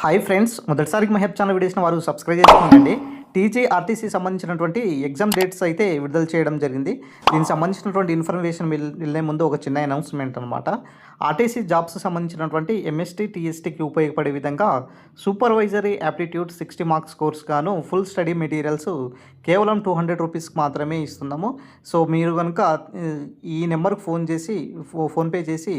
Hi friends మొదటిసారికి మహబ్ channel వీడియోస్ని వారు సబ్స్క్రైబ్ చేసుకోండి టీజీ ఆర్టీసీ సంబంధించినటువంటి ఎగ్జామ్ డేట్స్ అయితే విడుదల చేయడం జరిగింది. దీనికి సంబంధించినటువంటి ఇన్ఫర్మేషన్ వెళ్ళే ముందు ఒక చిన్న అనౌన్స్మెంట్ అనమాట ఆర్టీసీ జాబ్స్ సంబంధించినటువంటి ఎంఎస్టీ టీఎస్టీకి ఉపయోగపడే విధంగా supervisory aptitude sixty marks course గాను ఫుల్ స్టడీ మెటీరియల్స్ కేవలం టూ హండ్రెడ్ రూపీస్కి మాత్రమే ఇస్తున్నాము. సో మీరు కనుక ఈ నెంబర్కి ఫోన్ చేసి ఫో ఫోన్పే చేసి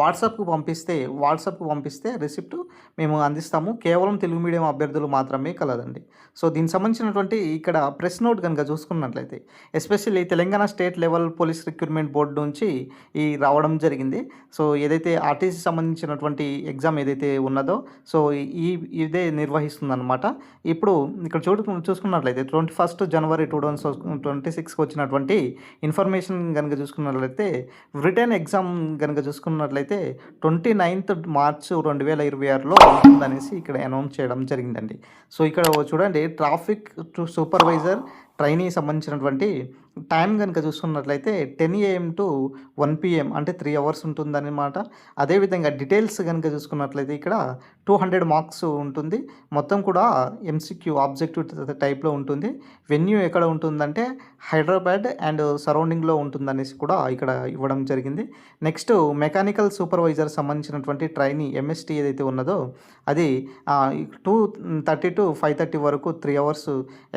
వాట్సాప్కు పంపిస్తే వాట్సాప్కు పంపిస్తే రిసిప్ట్ మేము అందిస్తాము. కేవలం తెలుగు మీడియం అభ్యర్థులు మాత్రమే కలదండి. సో దీనికి సంబంధించినటువంటి ఇక్కడ ప్రెస్ నోట్ కనుక చూసుకున్నట్లయితే especially Telangana state level police recruitment board నుంచి ఈ రావడం జరిగింది. సో ఏదైతే ఆర్టీసీ సంబంధించినటువంటి ఎగ్జామ్ ఏదైతే ఉన్నదో సో ఈ ఇదే నిర్వహిస్తుందన్నమాట. ఇప్పుడు ఇక్కడ చూడు చూసుకున్నట్లయితే ట్వంటీ ఫస్ట్ జనవరి టూ థౌసండ్ ట్వంటీ సిక్స్కి వచ్చినటువంటి ఇన్ఫర్మేషన్ కనుక చూసుకున్నట్లయితే రిటర్న్ ఎగ్జామ్ కనుక చూసుకున్నట్లయితే ట్వంటీ నైన్త్ మార్చ్ రెండు వేల ఇరవై ఆరులో ఉంటుందనేసి ఇక్కడ అనౌన్స్ చేయడం జరిగిందండి. సో ఇక్కడ చూడండి ట్రాఫిక్ సూపర్వైజర్ ట్రైనీ సంబంధించినటువంటి టైం కనుక చూసుకున్నట్లయితే ten AM to one PM అంటే త్రీ అవర్స్ ఉంటుందన్నమాట. అదేవిధంగా డీటెయిల్స్ కనుక చూసుకున్నట్లయితే ఇక్కడ టూ హండ్రెడ్ మార్క్స్ ఉంటుంది. మొత్తం కూడా ఎంసీక్యూ ఆబ్జెక్టివ్ టైప్లో ఉంటుంది. వెన్యూ ఎక్కడ ఉంటుందంటే హైదరాబాద్ అండ్ సరౌండింగ్లో ఉంటుందనేసి కూడా ఇక్కడ ఇవ్వడం జరిగింది. నెక్స్ట్ మెకానికల్ సూపర్వైజర్ సంబంధించినటువంటి ట్రైనీ ఎంఎస్టీ ఏదైతే ఉన్నదో అది two thirty to five thirty వరకు త్రీ అవర్స్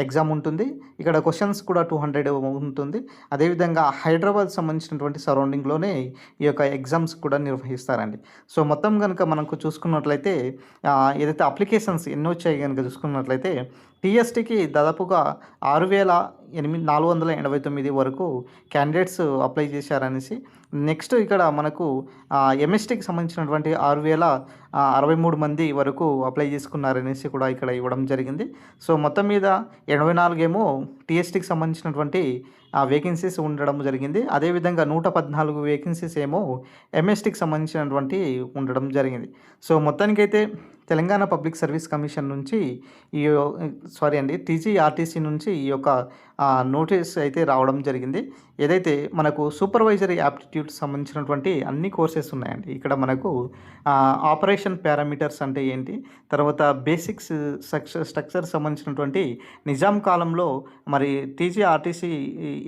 ఎగ్జామ్ ఉంటుంది. ఇక్కడ క్వశ్చన్స్ కూడా టూ హండ్రెడ్ ఉంటుంది. అదేవిధంగా హైదరాబాద్ సంబంధించినటువంటి సరౌండింగ్లోనే ఈ యొక్క ఎగ్జామ్స్ కూడా నిర్వహిస్తారండి. సో మొత్తం కనుక మనకు చూసుకున్నట్లయితే ఏదైతే అప్లికేషన్స్ ఎన్ని వచ్చాయి కనుక చూసుకున్నట్లయితే టీఎస్టీకి దాదాపుగా ఆరు వేల ఎనిమిది నాలుగు వందల ఎనభై తొమ్మిది వరకు క్యాండిడేట్స్ అప్లై చేశారనేసి నెక్స్ట్ ఇక్కడ మనకు ఎంఎస్టీకి సంబంధించినటువంటి ఆరు వేల అరవై మూడు మంది వరకు అప్లై చేసుకున్నారనేసి కూడా ఇక్కడ ఇవ్వడం జరిగింది. సో మొత్తం మీద ఎనభై నాలుగేమో టీఎస్టీకి సంబంధించినటువంటి వేకెన్సీస్ ఉండడం జరిగింది. అదేవిధంగా నూట పద్నాలుగు వేకెన్సీస్ ఏమో ఎంఎస్టీకి సంబంధించినటువంటి ఉండడం జరిగింది. సో మొత్తానికైతే తెలంగాణ పబ్లిక్ సర్వీస్ కమిషన్ నుంచి ఈ సారీ అండి టీజీఆర్టీసీ నుంచి ఈ యొక్క నోటీస్ అయితే రావడం జరిగింది. ఏదైతే మనకు సూపర్వైజరీ యాప్టిట్యూడ్ సంబంధించినటువంటి అన్ని కోర్సెస్ ఉన్నాయండి. ఇక్కడ మనకు ఆపరేషన్ పారామీటర్స్ అంటే ఏంటి? తర్వాత బేసిక్స్ స్ట్రక్చర్ స్ట్రక్చర్ సంబంధించినటువంటి నిజాం కాలంలో మరి టీజీఆర్టీసీ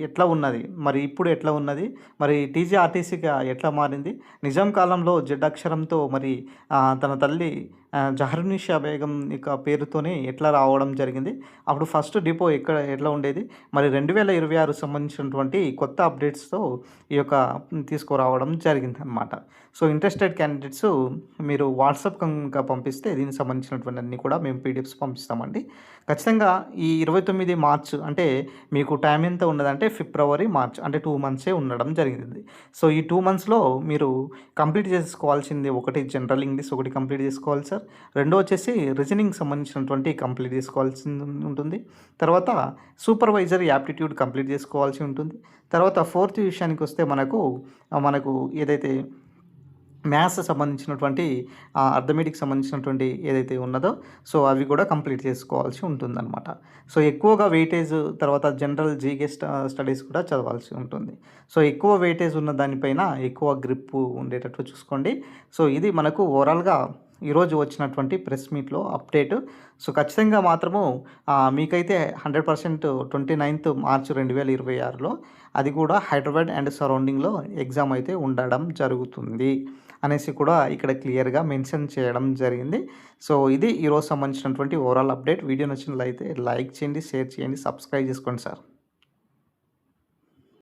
ఎట్లా ఉన్నది? మరి ఇప్పుడు ఎట్లా ఉన్నది? మరి టీజీఆర్టీసీగా ఎట్లా మారింది? నిజాం కాలంలో జడ్ అక్షరంతో మరి తన తల్లి జహర్నిషా బేగం యొక్క పేరుతోనే ఎట్లా రావడం జరిగింది? అప్పుడు ఫస్ట్ డిపో ఎక్కడ ఎట్లా ఉండేది? మరి రెండు వేల ఇరవై ఆరు సంబంధించినటువంటి కొత్త అప్డేట్స్తో ఈ యొక్క తీసుకురావడం జరిగింది అనమాట సో ఇంట్రెస్టెడ్ క్యాండిడేట్స్ మీరు వాట్సాప్ కనుక పంపిస్తే దీనికి సంబంధించినటువంటి అన్ని కూడా మేము పీడిఎఫ్స్ పంపిస్తామండి. ఖచ్చితంగా ఈ ఇరవై తొమ్మిది మార్చ్ అంటే మీకు టైం ఎంత ఉన్నదంటే ఫిబ్రవరి మార్చ్ అంటే టూ మంత్సే ఉండడం జరిగింది. సో ఈ టూ మంత్స్లో మీరు కంప్లీట్ చేసుకోవాల్సింది ఒకటి జనరల్ ఇంగ్లీష్ ఒకటి కంప్లీట్ చేసుకోవాలి సార్ రెండో వచ్చేసి రీజనింగ్ సంబంధించినటువంటి కంప్లీట్ చేసుకోవాల్సి ఉంటుంది. తర్వాత సూపర్వైజర్ యాప్టిట్యూడ్ కంప్లీట్ చేసుకోవాల్సి ఉంటుంది. తర్వాత ఫోర్త్ విషయానికి వస్తే మనకు మనకు ఏదైతే మ్యాథ్స్ సంబంధించినటువంటి అర్థమెటిక్ సంబంధించినటువంటి ఏదైతే ఉన్నదో సో అవి కూడా కంప్లీట్ చేసుకోవాల్సి ఉంటుందన్నమాట. సో ఎక్కువగా వెయిటేజ్ తర్వాత జనరల్ జీకే స్టడీస్ కూడా చదవాల్సి ఉంటుంది. సో ఎక్కువ వెయిటేజ్ ఉన్న దానిపైన ఎక్కువ గ్రిప్ ఉండేటట్టు చూసుకోండి. సో ఇది మనకు ఓవరాల్గా ఈరోజు వచ్చినటువంటి ప్రెస్ మీట్లో అప్డేట్. సో ఖచ్చితంగా మాత్రము మీకైతే hundred percent twenty ninth March రెండు వేల ఇరవై ఆరులో అది కూడా హైదరాబాద్ అండ్ సరౌండింగ్లో ఎగ్జామ్ అయితే ఉండడం జరుగుతుంది అనేసి కూడా ఇక్కడ క్లియర్గా మెన్షన్ చేయడం జరిగింది. సో ఇది ఈరోజు సంబంధించినటువంటి ఓవరాల్ అప్డేట్. వీడియో నచ్చినట్లయితే లైక్ చేయండి షేర్ చేయండి సబ్స్క్రైబ్ చేసుకోండి సార్.